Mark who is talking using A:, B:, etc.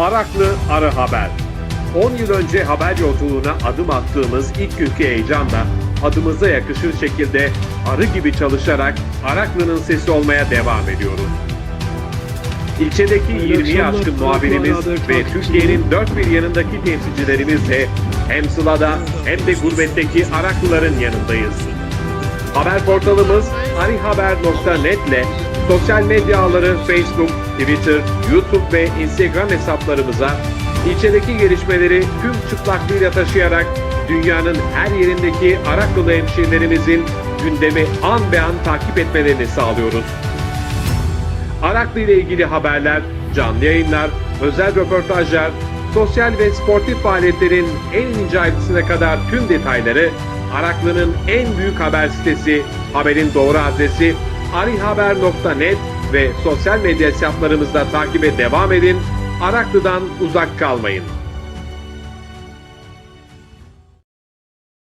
A: Araklı Arı Haber 10 yıl önce haber yolculuğuna adım attığımız ilk günkü heyecanla adımıza yakışır şekilde arı gibi çalışarak Araklı'nın sesi olmaya devam ediyoruz. İlçedeki 20'ye aşkın muhabirimiz ve Türkiye'nin dört bir yanındaki temsilcilerimizle hem Sıla'da hem de gurbetteki Araklıların yanındayız. Haber portalımız arihaber.net ile sosyal medya ağları Facebook, Twitter, YouTube ve Instagram hesaplarımıza ilçedeki gelişmeleri tüm çıplaklığıyla taşıyarak dünyanın her yerindeki Araklılı hemşehrilerimizin gündemi an be an takip etmelerini sağlıyoruz. Araklı ile ilgili haberler, canlı yayınlar, özel röportajlar, sosyal ve sportif faaliyetlerin en ince ayrıntısına kadar tüm detayları Araklı'nın en büyük haber sitesi, haberin doğru adresi arihaber.net ve sosyal medya hesaplarımızda takibe devam edin. Araklı'dan uzak kalmayın.